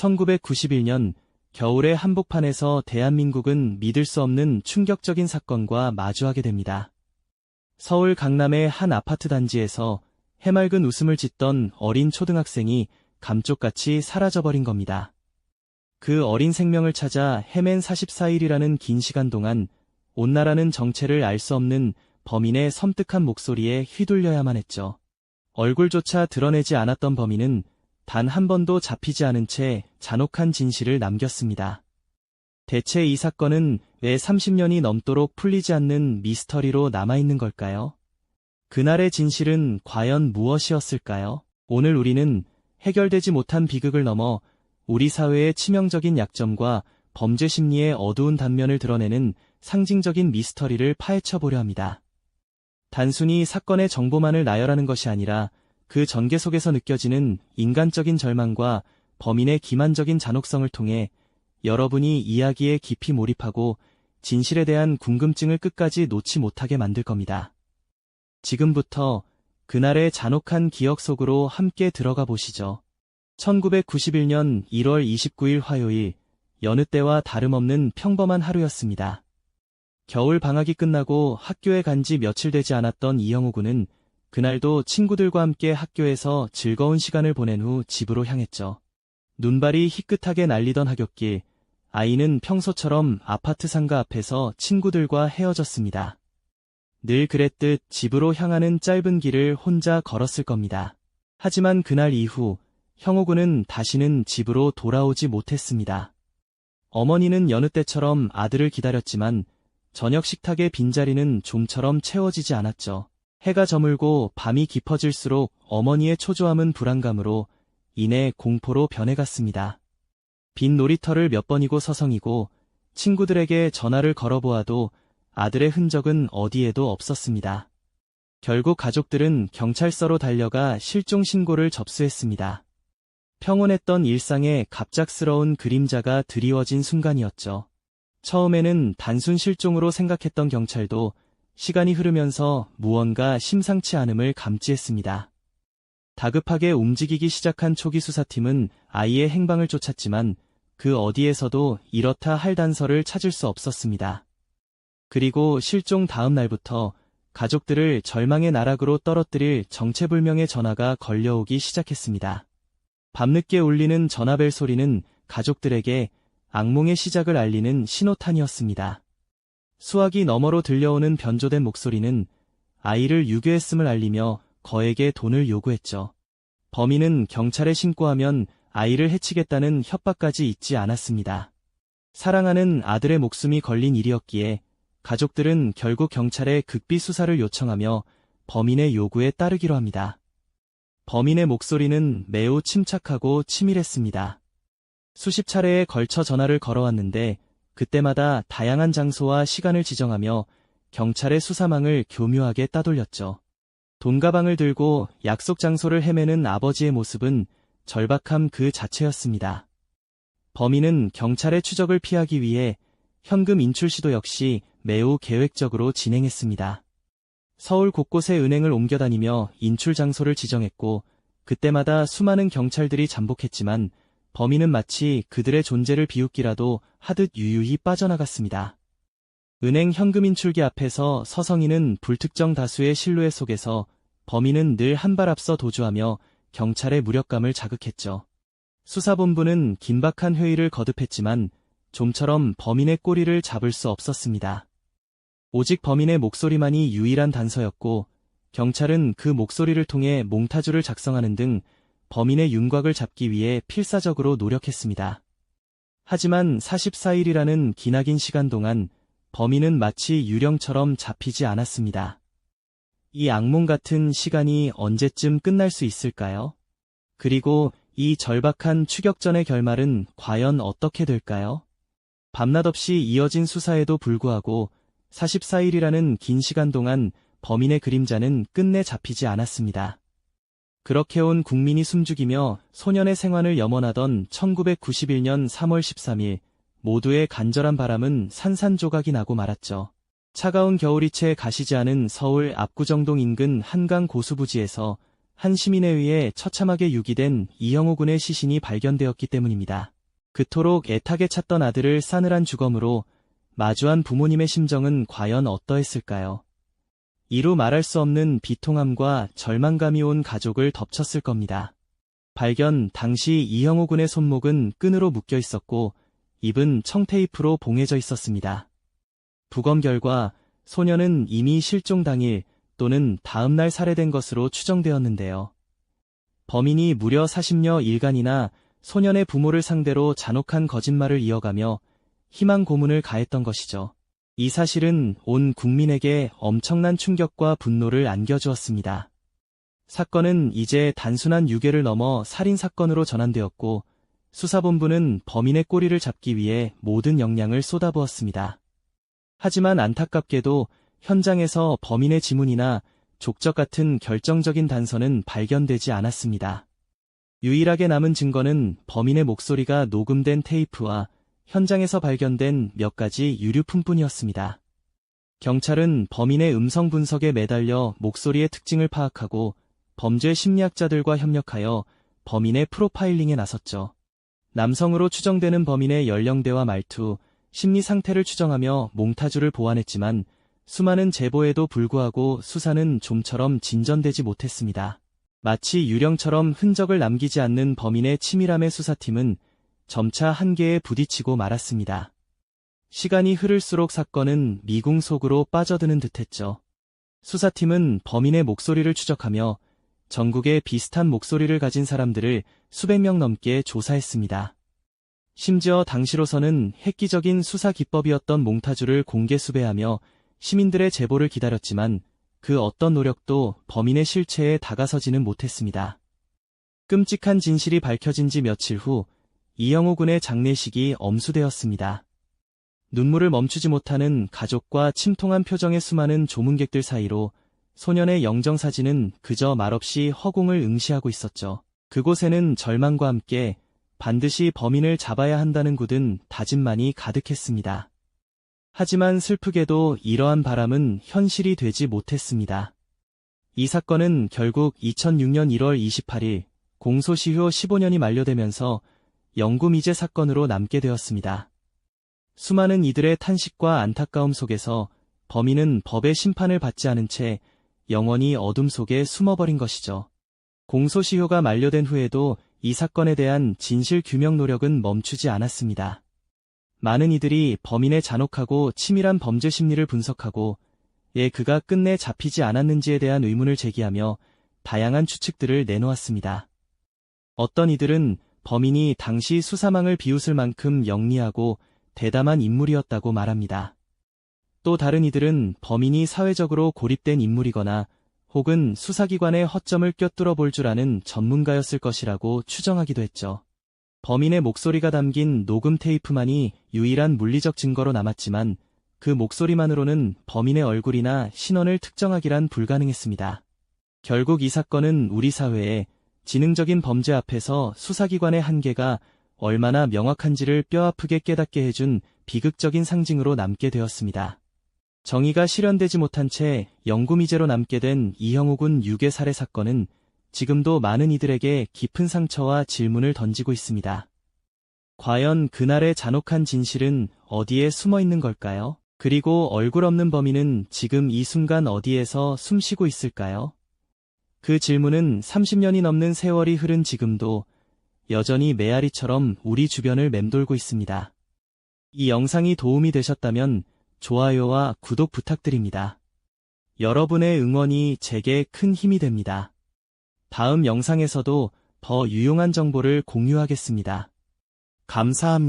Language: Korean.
1991년 겨울의 한복판에서 대한민국은 믿을 수 없는 충격적인 사건과 마주하게 됩니다. 서울 강남의 한 아파트 단지에서 해맑은 웃음을 짓던 어린 초등학생이 감쪽같이 사라져버린 겁니다. 그 어린 생명을 찾아 헤맨 44일이라는 긴 시간 동안 온 나라는 정체를 알 수 없는 범인의 섬뜩한 목소리에 휘둘려야만 했죠. 얼굴조차 드러내지 않았던 범인은 단 한 번도 잡히지 않은 채 잔혹한 진실을 남겼습니다. 대체 이 사건은 왜 30년이 넘도록 풀리지 않는 미스터리로 남아있는 걸까요? 그날의 진실은 과연 무엇이었을까요? 오늘 우리는 해결되지 못한 비극을 넘어 우리 사회의 치명적인 약점과 범죄 심리의 어두운 단면을 드러내는 상징적인 미스터리를 파헤쳐 보려 합니다. 단순히 사건의 정보만을 나열하는 것이 아니라 그 전개 속에서 느껴지는 인간적인 절망과 범인의 기만적인 잔혹성을 통해 여러분이 이야기에 깊이 몰입하고 진실에 대한 궁금증을 끝까지 놓지 못하게 만들 겁니다. 지금부터 그날의 잔혹한 기억 속으로 함께 들어가 보시죠. 1991년 1월 29일 화요일, 여느 때와 다름없는 평범한 하루였습니다. 겨울 방학이 끝나고 학교에 간 지 며칠 되지 않았던 이영우 군은 그날도 친구들과 함께 학교에서 즐거운 시간을 보낸 후 집으로 향했죠. 눈발이 희끗하게 날리던 하굣길, 아이는 평소처럼 아파트 상가 앞에서 친구들과 헤어졌습니다. 늘 그랬듯 집으로 향하는 짧은 길을 혼자 걸었을 겁니다. 하지만 그날 이후 형호 군은 다시는 집으로 돌아오지 못했습니다. 어머니는 여느 때처럼 아들을 기다렸지만 저녁 식탁의 빈자리는 좀처럼 채워지지 않았죠. 해가 저물고 밤이 깊어질수록 어머니의 초조함은 불안감으로 이내 공포로 변해갔습니다. 빈 놀이터를 몇 번이고 서성이고 친구들에게 전화를 걸어보아도 아들의 흔적은 어디에도 없었습니다. 결국 가족들은 경찰서로 달려가 실종 신고를 접수했습니다. 평온했던 일상에 갑작스러운 그림자가 드리워진 순간이었죠. 처음에는 단순 실종으로 생각했던 경찰도 시간이 흐르면서 무언가 심상치 않음을 감지했습니다. 다급하게 움직이기 시작한 초기 수사팀은 아이의 행방을 쫓았지만 그 어디에서도 이렇다 할 단서를 찾을 수 없었습니다. 그리고 실종 다음 날부터 가족들을 절망의 나락으로 떨어뜨릴 정체불명의 전화가 걸려오기 시작했습니다. 밤늦게 울리는 전화벨 소리는 가족들에게 악몽의 시작을 알리는 신호탄이었습니다. 수화기 너머로 들려오는 변조된 목소리는 아이를 유괴했음을 알리며 거액의 돈을 요구했죠. 범인은 경찰에 신고하면 아이를 해치겠다는 협박까지 잊지 않았습니다. 사랑하는 아들의 목숨이 걸린 일이었기에 가족들은 결국 경찰에 극비 수사를 요청하며 범인의 요구에 따르기로 합니다. 범인의 목소리는 매우 침착하고 치밀했습니다. 수십 차례에 걸쳐 전화를 걸어왔는데 그때마다 다양한 장소와 시간을 지정하며 경찰의 수사망을 교묘하게 따돌렸죠. 돈가방을 들고 약속 장소를 헤매는 아버지의 모습은 절박함 그 자체였습니다. 범인은 경찰의 추적을 피하기 위해 현금 인출 시도 역시 매우 계획적으로 진행했습니다. 서울 곳곳에 은행을 옮겨다니며 인출 장소를 지정했고 그때마다 수많은 경찰들이 잠복했지만 범인은 마치 그들의 존재를 비웃기라도 하듯 유유히 빠져나갔습니다. 은행 현금 인출기 앞에서 서성이는 불특정 다수의 실루엣 속에서 범인은 늘 한 발 앞서 도주하며 경찰의 무력감을 자극했죠. 수사본부는 긴박한 회의를 거듭했지만 좀처럼 범인의 꼬리를 잡을 수 없었습니다. 오직 범인의 목소리만이 유일한 단서였고 경찰은 그 목소리를 통해 몽타주를 작성하는 등 범인의 윤곽을 잡기 위해 필사적으로 노력했습니다. 하지만 44일이라는 기나긴 시간 동안 범인은 마치 유령처럼 잡히지 않았습니다. 이 악몽 같은 시간이 언제쯤 끝날 수 있을까요? 그리고 이 절박한 추격전의 결말은 과연 어떻게 될까요? 밤낮 없이 이어진 수사에도 불구하고 44일이라는 긴 시간 동안 범인의 그림자는 끝내 잡히지 않았습니다. 그렇게 온 국민이 숨죽이며 소년의 생활을 염원하던 1991년 3월 13일 모두의 간절한 바람은 산산조각이 나고 말았죠. 차가운 겨울이 채 가시지 않은 서울 압구정동 인근 한강 고수부지에서 한 시민에 의해 처참하게 유기된 이영호 군의 시신이 발견되었기 때문입니다. 그토록 애타게 찾던 아들을 싸늘한 주검으로 마주한 부모님의 심정은 과연 어떠했을까요? 이루 말할 수 없는 비통함과 절망감이 온 가족을 덮쳤을 겁니다. 발견 당시 이영호 군의 손목은 끈으로 묶여 있었고 입은 청테이프로 봉해져 있었습니다. 부검 결과 소녀는 이미 실종 당일 또는 다음날 살해된 것으로 추정되었는데요. 범인이 무려 40여 일간이나 소년의 부모를 상대로 잔혹한 거짓말을 이어가며 희망 고문을 가했던 것이죠. 이 사실은 온 국민에게 엄청난 충격과 분노를 안겨주었습니다. 사건은 이제 단순한 유괴를 넘어 살인사건으로 전환되었고 수사본부는 범인의 꼬리를 잡기 위해 모든 역량을 쏟아부었습니다. 하지만 안타깝게도 현장에서 범인의 지문이나 족적 같은 결정적인 단서는 발견되지 않았습니다. 유일하게 남은 증거는 범인의 목소리가 녹음된 테이프와 현장에서 발견된 몇 가지 유류품뿐이었습니다. 경찰은 범인의 음성 분석에 매달려 목소리의 특징을 파악하고 범죄 심리학자들과 협력하여 범인의 프로파일링에 나섰죠. 남성으로 추정되는 범인의 연령대와 말투, 심리 상태를 추정하며 몽타주를 보완했지만 수많은 제보에도 불구하고 수사는 좀처럼 진전되지 못했습니다. 마치 유령처럼 흔적을 남기지 않는 범인의 치밀함의 수사팀은 점차 한계에 부딪히고 말았습니다. 시간이 흐를수록 사건은 미궁 속으로 빠져드는 듯했죠. 수사팀은 범인의 목소리를 추적하며 전국에 비슷한 목소리를 가진 사람들을 수백 명 넘게 조사했습니다. 심지어 당시로서는 획기적인 수사 기법이었던 몽타주를 공개 수배하며 시민들의 제보를 기다렸지만 그 어떤 노력도 범인의 실체에 다가서지는 못했습니다. 끔찍한 진실이 밝혀진 지 며칠 후 이영호 군의 장례식이 엄수되었습니다. 눈물을 멈추지 못하는 가족과 침통한 표정의 수많은 조문객들 사이로 소년의 영정사진은 그저 말없이 허공을 응시하고 있었죠. 그곳에는 절망과 함께 반드시 범인을 잡아야 한다는 굳은 다짐만이 가득했습니다. 하지만 슬프게도 이러한 바람은 현실이 되지 못했습니다. 이 사건은 결국 2006년 1월 28일 공소시효 15년이 만료되면서 영구미제 사건으로 남게 되었습니다. 수많은 이들의 탄식과 안타까움 속에서 범인은 법의 심판을 받지 않은 채 영원히 어둠 속에 숨어버린 것이죠. 공소시효가 만료된 후에도 이 사건에 대한 진실 규명 노력은 멈추지 않았습니다. 많은 이들이 범인의 잔혹하고 치밀한 범죄 심리를 분석하고 예 그가 끝내 잡히지 않았는지에 대한 의문을 제기하며 다양한 추측들을 내놓았습니다. 어떤 이들은 범인이 당시 수사망을 비웃을 만큼 영리하고 대담한 인물이었다고 말합니다. 또 다른 이들은 범인이 사회적으로 고립된 인물이거나 혹은 수사기관의 허점을 꿰뚫어 볼 줄 아는 전문가였을 것이라고 추정하기도 했죠. 범인의 목소리가 담긴 녹음 테이프만이 유일한 물리적 증거로 남았지만 그 목소리만으로는 범인의 얼굴이나 신원을 특정하기란 불가능했습니다. 결국 이 사건은 우리 사회에 지능적인 범죄 앞에서 수사기관의 한계가 얼마나 명확한지를 뼈아프게 깨닫게 해준 비극적인 상징으로 남게 되었습니다. 정의가 실현되지 못한 채 영구미제로 남게 된 이형우 군 유괴 살해 사건은 지금도 많은 이들에게 깊은 상처와 질문을 던지고 있습니다. 과연 그날의 잔혹한 진실은 어디에 숨어 있는 걸까요? 그리고 얼굴 없는 범인은 지금 이 순간 어디에서 숨 쉬고 있을까요? 그 질문은 30년이 넘는 세월이 흐른 지금도 여전히 메아리처럼 우리 주변을 맴돌고 있습니다. 이 영상이 도움이 되셨다면 좋아요와 구독 부탁드립니다. 여러분의 응원이 제게 큰 힘이 됩니다. 다음 영상에서도 더 유용한 정보를 공유하겠습니다. 감사합니다.